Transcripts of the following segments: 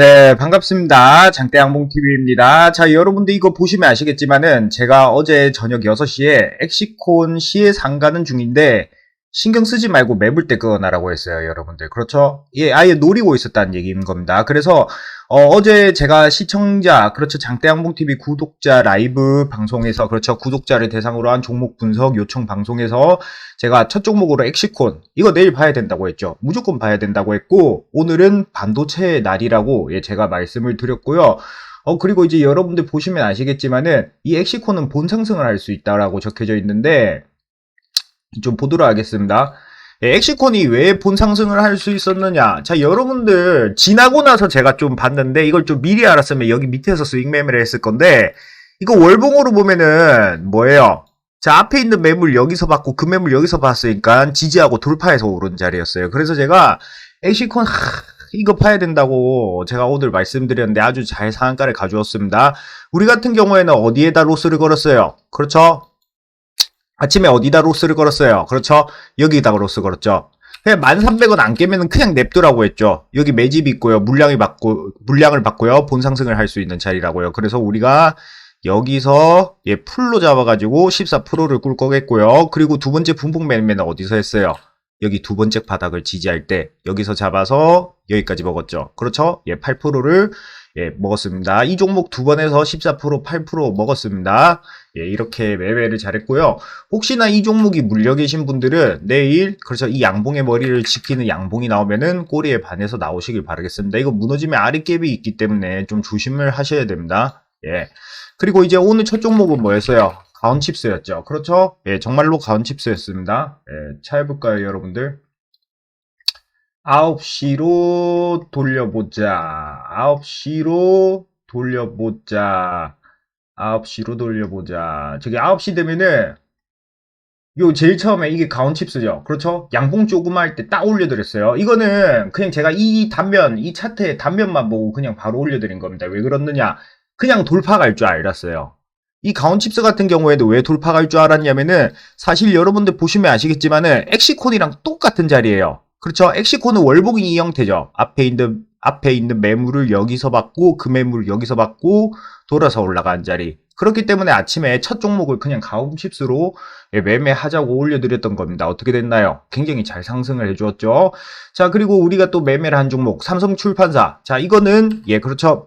네, 반갑습니다. 장대양봉TV입니다. 자, 여러분들 이거 보시면 아시겠지만은 제가 어제 저녁 6시에 엑시콘 시에 상가는 중인데 신경 쓰지 말고 매불 때 끄어나라고 했어요, 여러분들. 그렇죠? 예, 아예 노리고 있었다는 얘기인 겁니다. 그래서 어, 제 제가 시청자, 그렇죠, 장대양봉TV 구독자 라이브 방송에서, 그렇죠, 구독자를 대상으로 한 종목 분석 요청 방송에서 제가 첫 종목으로 엑시콘, 이거 내일 봐야 된다고 했죠. 무조건 봐야 된다고 했고, 오늘은 반도체의 날이라고, 예, 제가 말씀을 드렸고요. 어, 그리고 이제 여러분들 보시면 아시겠지만은, 이 엑시콘은 본 상승을 할 수 있다라고 적혀져 있는데, 좀 보도록 하겠습니다. 예, 엑시콘이 왜 본상승을 할 수 있었느냐? 자, 여러분들 지나고 나서 제가 좀 봤는데 이걸 좀 미리 알았으면 여기 밑에서 스윙 매매를 했을 건데 이거 월봉으로 보면은 뭐예요? 자, 앞에 있는 매물 여기서 받고 그 매물 여기서 봤으니까 지지하고 돌파해서 오른 자리였어요. 그래서 제가 엑시콘 하, 이거 파야 된다고 제가 오늘 말씀드렸는데 아주 잘 상한가를 가져왔습니다. 우리 같은 경우에는 어디에다 로스를 걸었어요? 그렇죠? 아침에 어디다 로스를 걸었어요? 그렇죠? 여기다가 로스 걸었죠. 그냥 1300원 안 깨면 그냥 냅두라고 했죠. 여기 매집 있고요. 물량이 받고, 물량을 받고요. 본상승을 할 수 있는 자리라고요. 그래서 우리가 여기서 예, 풀로 잡아가지고 14%를 꿀 거겠고요. 그리고 두 번째 분봉 매매는 어디서 했어요? 여기 두 번째 바닥을 지지할 때 여기서 잡아서 여기까지 먹었죠. 그렇죠? 예, 8%를 예, 먹었습니다. 이 종목 두 번에서 14% 8% 먹었습니다. 예, 이렇게 매매를 잘했고요. 혹시나 이 종목이 물려 계신 분들은 내일 그렇죠. 이 양봉의 머리를 지키는 양봉이 나오면은 꼬리에 반해서 나오시길 바라겠습니다. 이거 무너지면 아랫갭이 있기 때문에 좀 조심을 하셔야 됩니다. 예. 그리고 이제 오늘 첫 종목은 뭐였어요? 가온칩스였죠. 그렇죠? 예, 정말로 가온칩스였습니다. 예, 차해볼까요, 여러분들? 9시로 돌려보자. 9시로 돌려보자. 9시로 돌려보자. 저기 9시 되면은 요 제일 처음에 이게 가온칩스죠. 그렇죠? 양봉 조그마 할때 딱 올려드렸어요. 이거는 그냥 제가 이 단면, 이 차트의 단면만 보고 그냥 바로 올려드린 겁니다. 왜 그렇느냐? 그냥 돌파 갈 줄 알았어요. 이 가온칩스 같은 경우에도 왜 돌파 갈 줄 알았냐면은 사실 여러분들 보시면 아시겠지만은 엑시콘이랑 똑같은 자리예요. 그렇죠? 엑시콘은 월봉이 이 형태죠. 앞에 있는 앞에 있는 매물을 여기서 받고 그 매물을 여기서 받고 돌아서 올라간 자리. 그렇기 때문에 아침에 첫 종목을 그냥 가홈칩스로 매매하자고 올려드렸던 겁니다. 어떻게 됐나요? 굉장히 잘 상승을 해주었죠. 자, 그리고 우리가 또 매매를 한 종목, 삼성출판사. 자, 이거는, 예, 그렇죠.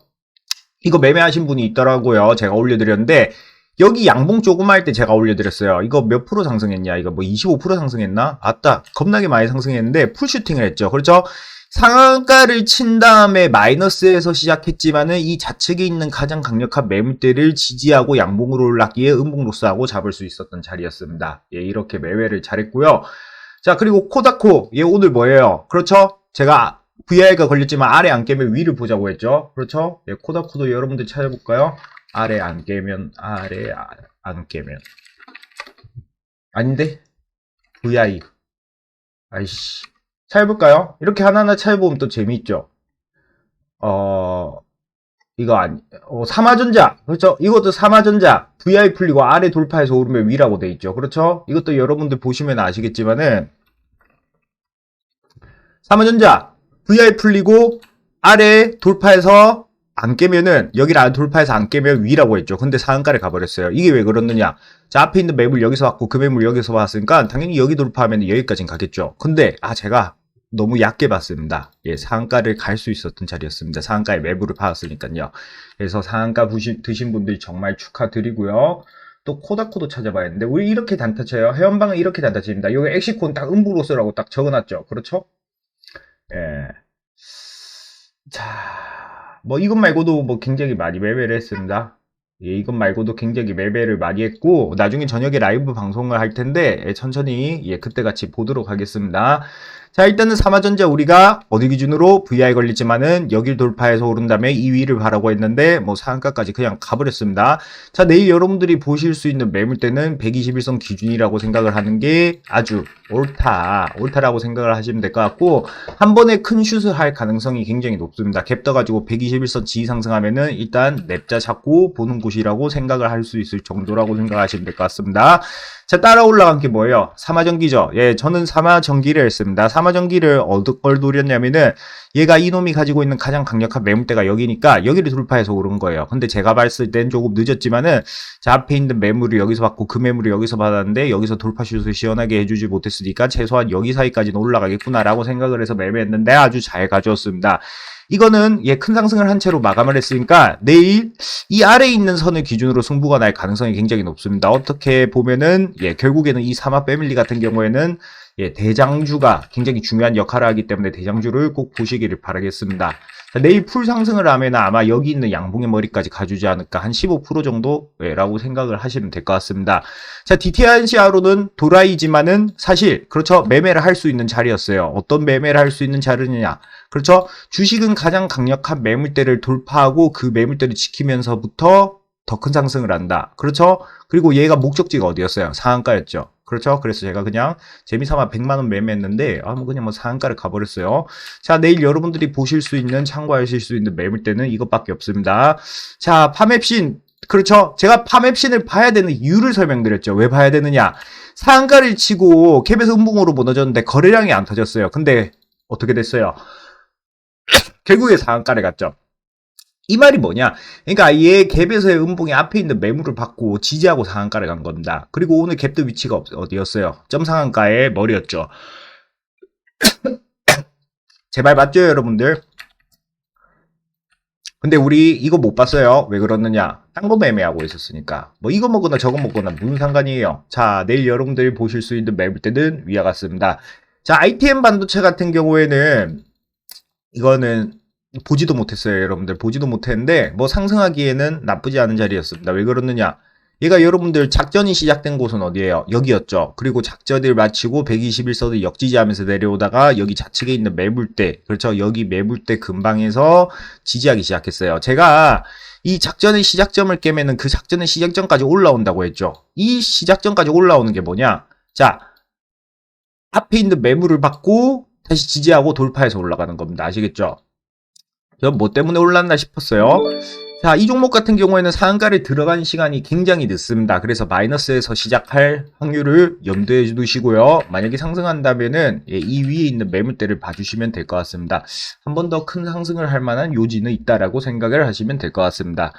이거 매매하신 분이 있더라고요. 제가 올려드렸는데, 여기 양봉 조금 할 때 제가 올려드렸어요. 이거 몇 프로 상승했냐? 이거 뭐 25% 상승했나? 맞다. 겁나게 많이 상승했는데, 풀슈팅을 했죠. 그렇죠? 상한가를 친 다음에 마이너스에서 시작했지만은 이 좌측에 있는 가장 강력한 매물대를 지지하고 양봉으로 올랐기에 음봉 로스하고 잡을 수 있었던 자리였습니다. 예, 이렇게 매매를 잘했고요. 자, 그리고 코다코. 예, 오늘 뭐예요? 그렇죠? 제가 VI가 걸렸지만 아래 안 깨면 위를 보자고 했죠. 그렇죠? 예, 코다코도 여러분들 찾아볼까요? 아래 안 깨면, 아래 안 깨면. 아닌데? VI. 아이씨. 찾아볼까요? 이렇게 하나하나 찾아보면 또 재미있죠. 어, 이거 아니, 어, 삼화전자. 그렇죠? 이것도 삼화전자. VI 풀리고 아래 돌파해서 오르면 위라고 돼 있죠. 그렇죠? 이것도 여러분들 보시면 아시겠지만은, 삼화전자. VI 풀리고 아래 돌파해서 안 깨면은 여기를 안 돌파해서 안 깨면 위라고 했죠. 근데 상한가를 가버렸어요. 이게 왜 그렇느냐? 자 앞에 있는 매물 여기서 왔고 그 매물 여기서 왔으니까 당연히 여기 돌파하면 여기까지는 가겠죠. 근데 아 제가 너무 얕게 봤습니다. 예, 상한가를 갈 수 있었던 자리였습니다. 상한가의 매물을 봤으니까요. 그래서 상한가 부신, 드신 분들 정말 축하드리고요. 또 코다코도 찾아봐야 되는데 우리 이렇게 단타 쳐요. 회원방은 이렇게 단타 칩니다. 여기 엑시콘 딱 음부로스라고 딱 적어놨죠. 그렇죠? 예. 자, 뭐 이것 말고도 뭐 굉장히 많이 매매를 했습니다. 예, 이것 말고도 굉장히 매매를 많이 했고 나중에 저녁에 라이브 방송을 할 텐데 예, 천천히 예, 그때 같이 보도록 하겠습니다. 자 일단은 삼화전자 우리가 어디 기준으로 VI 걸리지만은 여길 돌파해서 오른 다음에 2위를 가라고 했는데 뭐 상한가까지 그냥 가버렸습니다. 자 내일 여러분들이 보실 수 있는 매물대는 121선 기준이라고 생각을 하는 게 아주 옳다 옳다라고 생각을 하시면 될 것 같고 한 번에 큰 슛을 할 가능성이 굉장히 높습니다. 갭 떠가지고 121선 지지 상승하면은 일단 냅자 잡고 보는 곳이라고 생각을 할 수 있을 정도라고 생각하시면 될 것 같습니다. 자, 따라 올라간 게 뭐예요? 사마전기죠. 예, 저는 사마전기를 했습니다. 사마전기를 어떨 노렸냐면은 얘가 이놈이 가지고 있는 가장 강력한 매물대가 여기니까 여기를 돌파해서 오른 거예요. 근데 제가 봤을 땐 조금 늦었지만은 자, 앞에 있는 매물을 여기서 받고 그 매물을 여기서 받았는데 여기서 돌파슛을 시원하게 해주지 못했으니까 최소한 여기 사이까지는 올라가겠구나라고 생각을 해서 매매했는데 아주 잘 가져왔습니다. 이거는 예, 큰 상승을 한 채로 마감을 했으니까 내일 이 아래에 있는 선을 기준으로 승부가 날 가능성이 굉장히 높습니다. 어떻게 보면은 예, 결국에는 이 사마 패밀리 같은 경우에는 예, 대장주가 굉장히 중요한 역할을 하기 때문에 대장주를 꼭 보시기를 바라겠습니다. 자, 내일 풀 상승을 하면 아마 여기 있는 양봉의 머리까지 가주지 않을까 한 15% 정도라고 생각을 하시면 될 것 같습니다. 자, DTNCR로는 도라이지만은 사실 그렇죠 매매를 할 수 있는 자리였어요. 어떤 매매를 할 수 있는 자리냐? 그렇죠 주식은 가장 강력한 매물대를 돌파하고 그 매물대를 지키면서부터 더 큰 상승을 한다. 그렇죠? 그리고 얘가 목적지가 어디였어요? 상한가였죠. 그렇죠? 그래서 제가 그냥 재미삼아 100만원 매매했는데, 아, 뭐 그냥 뭐 상한가를 가버렸어요. 자, 내일 여러분들이 보실 수 있는, 참고하실 수 있는 매물대는 이것밖에 없습니다. 자, 파맵신. 그렇죠? 제가 파맵신을 봐야 되는 이유를 설명드렸죠. 왜 봐야 되느냐? 상한가를 치고 캡에서 음봉으로 무너졌는데 거래량이 안 터졌어요. 근데 어떻게 됐어요? 결국에 상한가를 갔죠. 이 말이 뭐냐? 그러니까 얘 갭에서의 음봉이 앞에 있는 매물을 받고 지지하고 상한가를 간 겁니다. 그리고 오늘 갭도 위치가 없- 어디였어요? 점 상한가의 머리였죠. 제발 맞죠, 여러분들? 근데 우리 이거 못 봤어요. 왜 그러느냐? 딴 거 매매하고 있었으니까. 뭐 이거 먹거나 저거 먹거나 무슨 상관이에요. 자, 내일 여러분들이 보실 수 있는 매물대는 위와 같습니다. 자, ITM 반도체 같은 경우에는 이거는 보지도 못했어요, 여러분들. 보지도 못했는데, 뭐 상승하기에는 나쁘지 않은 자리였습니다. 왜 그러느냐? 얘가 여러분들 작전이 시작된 곳은 어디예요? 여기였죠. 그리고 작전을 마치고 121서를 역지지하면서 내려오다가 여기 좌측에 있는 매물대, 그렇죠? 여기 매물대 근방에서 지지하기 시작했어요. 제가 이 작전의 시작점을 깨면은 그 작전의 시작점까지 올라온다고 했죠. 이 시작점까지 올라오는 게 뭐냐? 자, 앞에 있는 매물을 받고 다시 지지하고 돌파해서 올라가는 겁니다. 아시겠죠? 전뭐 때문에 올랐나 싶었어요. 자, 이 종목 같은 경우에는 상한가를 들어간 시간이 굉장히 늦습니다. 그래서 마이너스에서 시작할 확률을 염두에 두시고요. 만약에 상승한다면은 예, 이 위에 있는 매물대를 봐주시면 될 것 같습니다. 한 번 더 큰 상승을 할 만한 요지는 있다라고 생각을 하시면 될 것 같습니다.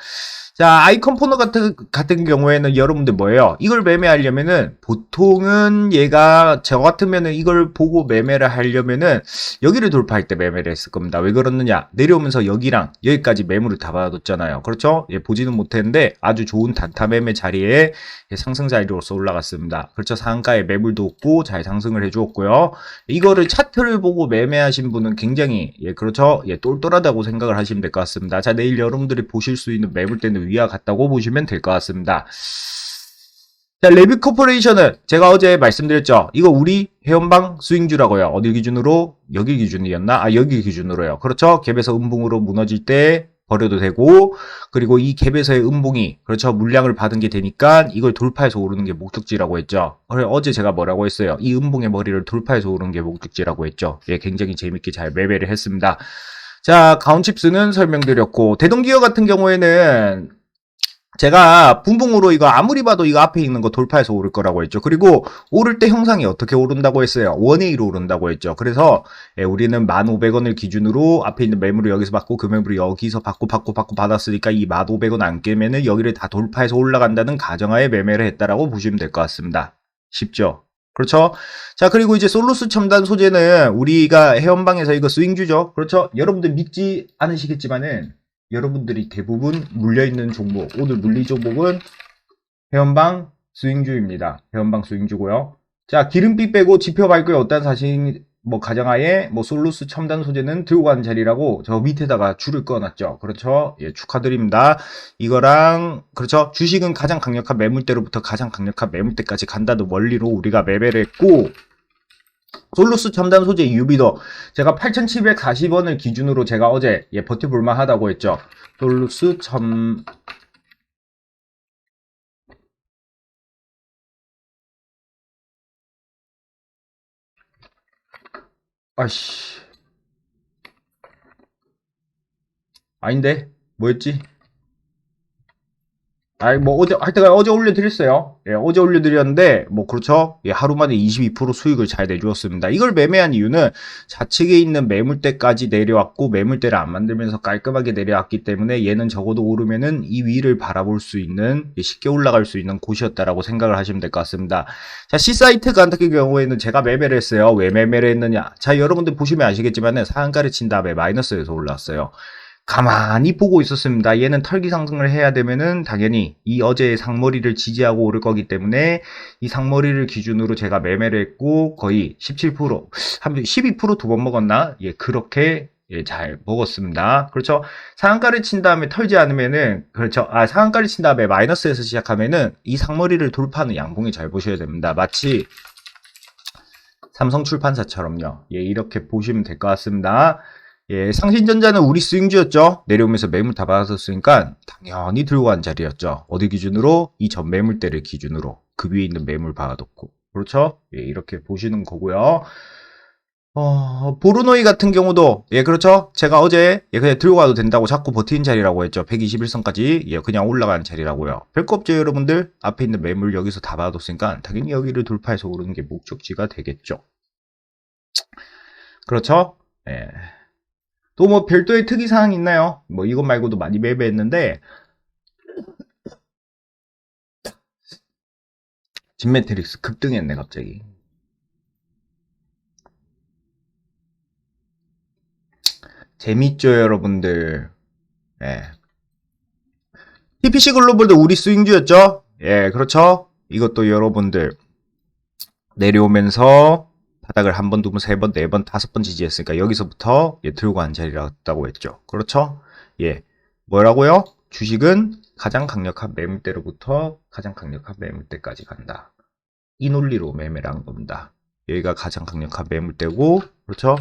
자, 아이컴포너 같은, 같은 경우에는 여러분들 뭐예요? 이걸 매매하려면은 보통은 얘가 저 같으면은 이걸 보고 매매를 하려면은 여기를 돌파할 때 매매를 했을 겁니다. 왜 그러느냐? 내려오면서 여기랑 여기까지 매물을 다 받아뒀잖아요. 그렇죠? 예, 보지는 못했는데 아주 좋은 단타 매매 자리에 예, 상승 자리로서 올라갔습니다. 그렇죠? 상가에 매물도 없고 잘 상승을 해주었고요. 이거를 차트를 보고 매매하신 분은 굉장히 예, 그렇죠? 예, 똘똘하다고 생각을 하시면 될 것 같습니다. 자, 내일 여러분들이 보실 수 있는 매물대는 위와 같다고 보시면 될 것 같습니다. 자, 레비 코퍼레이션은 제가 어제 말씀드렸죠. 이거 우리 회원방 스윙주라고요. 어디 기준으로? 여기 기준이었나? 아, 여기 기준으로요. 그렇죠? 갭에서 음봉으로 무너질 때 버려도 되고, 그리고 이 갭에서의 음봉이, 그렇죠? 물량을 받은 게 되니까 이걸 돌파해서 오르는 게 목적지라고 했죠. 어제 제가 뭐라고 했어요? 이 음봉의 머리를 돌파해서 오르는 게 목적지라고 했죠. 예, 굉장히 재밌게 잘 매매를 했습니다. 자, 가온칩스는 설명드렸고, 대동기어 같은 경우에는 제가 분봉으로 이거 아무리 봐도 이거 앞에 있는 거 돌파해서 오를 거라고 했죠. 그리고 오를 때 형상이 어떻게 오른다고 했어요? 원웨이로 오른다고 했죠. 그래서 예, 우리는 1,500원을 기준으로 앞에 있는 매물을 여기서 받고 그 매물을 여기서 받고 받고 받고 받았으니까 이 1,500원 안 깨면은 여기를 다 돌파해서 올라간다는 가정하에 매매를 했다라고 보시면 될 것 같습니다. 쉽죠? 그렇죠? 자, 그리고 이제 솔루스 첨단 소재는 우리가 회원방에서 이거 스윙주죠? 그렇죠? 여러분들 믿지 않으시겠지만은 여러분들이 대부분 물려있는 종목, 오늘 물리 종목은 회원방 스윙주입니다. 회원방 스윙주고요. 자, 기름비 빼고 지표 발표에 어떤 사실, 뭐, 가정하에, 뭐, 솔루스 첨단 소재는 들고 가는 자리라고 저 밑에다가 줄을 꺼놨죠. 그렇죠? 예, 축하드립니다. 이거랑, 그렇죠? 주식은 가장 강력한 매물대로부터 가장 강력한 매물대까지 간다는 원리로 우리가 매매를 했고, 솔루스 첨단 소재 유비더 제가 8,740원을 기준으로 제가 어제 예, 버텨볼만 하다고 했죠. 솔루스 첨 아씨 아닌데 뭐였지? 아이, 뭐, 어제, 하여튼 어제 올려드렸어요. 예, 어제 올려드렸는데, 뭐, 그렇죠. 예, 하루 만에 22% 수익을 잘 내주었습니다. 이걸 매매한 이유는 좌측에 있는 매물대까지 내려왔고, 매물대를 안 만들면서 깔끔하게 내려왔기 때문에 얘는 적어도 오르면은 이 위를 바라볼 수 있는, 예, 쉽게 올라갈 수 있는 곳이었다라고 생각을 하시면 될 것 같습니다. 자, C사이트 같은 경우에는 제가 매매를 했어요. 왜 매매를 했느냐. 자, 여러분들 보시면 아시겠지만은 상한가를 친 다음에 마이너스에서 올라왔어요. 가만히 보고 있었습니다. 얘는 털기 상승을 해야 되면은 당연히 이 어제의 상머리를 지지하고 오를 거기 때문에 이 상머리를 기준으로 제가 매매를 했고 거의 17%, 한 12%두 번 먹었나? 예, 그렇게 예, 잘 먹었습니다. 그렇죠? 상한가를 친 다음에 털지 않으면은 그렇죠. 아, 상한가를 친 다음에 마이너스에서 시작하면은 이 상머리를 돌파하는 양봉이 잘 보셔야 됩니다. 마치 삼성 출판사처럼요. 예, 이렇게 보시면 될 것 같습니다. 예, 상신전자는 우리 스윙주였죠. 내려오면서 매물 다 받았었으니까 당연히 들고 간 자리였죠. 어디 기준으로? 이 전 매물대를 기준으로 그 위에 있는 매물 박아놓고 그렇죠? 예, 이렇게 보시는 거고요. 어, 보르노이 같은 경우도 예, 그렇죠. 제가 어제 예, 그냥 들고 가도 된다고 자꾸 버티는 자리라고 했죠. 121선까지 예, 그냥 올라가는 자리라고요. 별거 없죠, 여러분들. 앞에 있는 매물 여기서 다 받았으니까 당연히 여기를 돌파해서 오르는 게 목적지가 되겠죠. 그렇죠? 예. 또 뭐 별도의 특이 사항 있나요? 뭐 이것 말고도 많이 매매했는데 진매트릭스 급등했네 갑자기. 재밌죠 여러분들. 예. TPC 글로벌도 우리 스윙주였죠? 예, 그렇죠? 이것도 여러분들 내려오면서 바닥을 한 번, 두 번, 세 번, 네 번, 다섯 번 지지했으니까 여기서부터 예, 들고 간 자리라고 했죠. 그렇죠? 예. 뭐라고요? 주식은 가장 강력한 매물대로부터 가장 강력한 매물대까지 간다. 이 논리로 매매를 한 겁니다. 여기가 가장 강력한 매물대고, 그렇죠?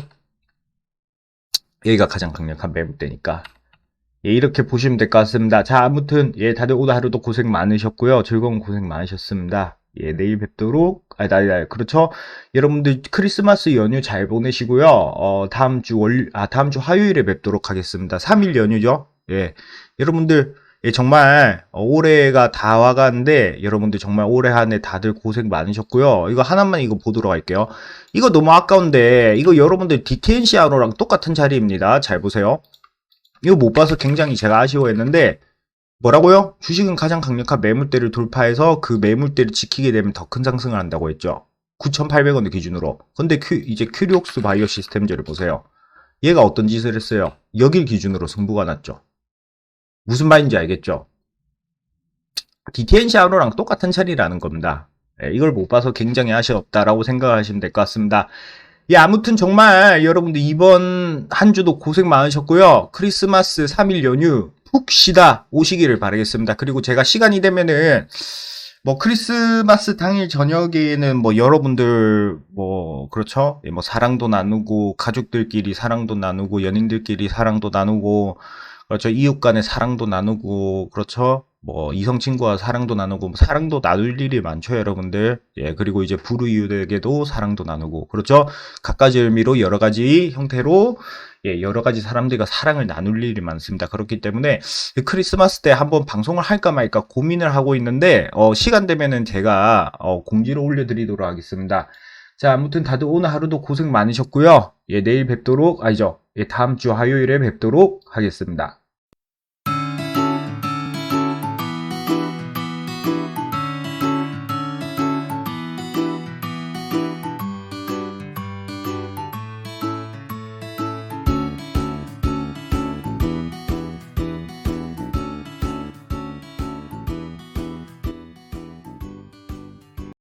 여기가 가장 강력한 매물대니까. 예, 이렇게 보시면 될 것 같습니다. 자, 아무튼, 예, 다들 오늘 하루도 고생 많으셨고요. 즐거운 고생 많으셨습니다. 예, 내일 뵙도록, 아, 나, 나, 그렇죠. 여러분들 크리스마스 연휴 잘 보내시고요. 어, 다음 주 월, 아, 다음 주 화요일에 뵙도록 하겠습니다. 3일 연휴죠. 예. 여러분들, 예, 정말, 어, 올해가 다 와가는데, 여러분들 정말 올해 한 해 다들 고생 많으셨고요. 이거 하나만 이거 보도록 할게요. 이거 너무 아까운데, 이거 여러분들 DTNC 아노랑 똑같은 자리입니다. 잘 보세요. 이거 못 봐서 굉장히 제가 아쉬워했는데, 뭐라고요? 주식은 가장 강력한 매물대를 돌파해서 그 매물대를 지키게 되면 더 큰 상승을 한다고 했죠. 9,800원을 기준으로. 근데 큐, 이제 큐리옥스 바이오 시스템즈를 보세요. 얘가 어떤 짓을 했어요? 여길 기준으로 승부가 났죠. 무슨 말인지 알겠죠? DTNC 아로랑 똑같은 자리라는 겁니다. 예, 이걸 못 봐서 굉장히 아쉬웠다라고 생각하시면 될 것 같습니다. 예, 아무튼 정말 여러분들 이번 한 주도 고생 많으셨고요. 크리스마스 3일 연휴 푹 쉬다 오시기를 바라겠습니다. 그리고 제가 시간이 되면은 뭐 크리스마스 당일 저녁에는 뭐 여러분들 뭐 그렇죠? 예, 뭐 사랑도 나누고 가족들끼리 사랑도 나누고 연인들끼리 사랑도 나누고 그렇죠? 이웃 간의 사랑도 나누고 그렇죠? 뭐 이성 친구와 사랑도 나누고 뭐 사랑도 나눌 일이 많죠, 여러분들. 예, 그리고 이제 불우이웃에게도 사랑도 나누고 그렇죠? 갖가지 의미로 여러 가지 형태로 예, 여러 가지 사람들과 사랑을 나눌 일이 많습니다. 그렇기 때문에 크리스마스 때 한번 방송을 할까 말까 고민을 하고 있는데 어, 시간 되면은 제가 어, 공지를 올려드리도록 하겠습니다. 자, 아무튼 다들 오늘 하루도 고생 많으셨고요. 예, 내일 뵙도록 아니죠. 예, 다음 주 화요일에 뵙도록 하겠습니다.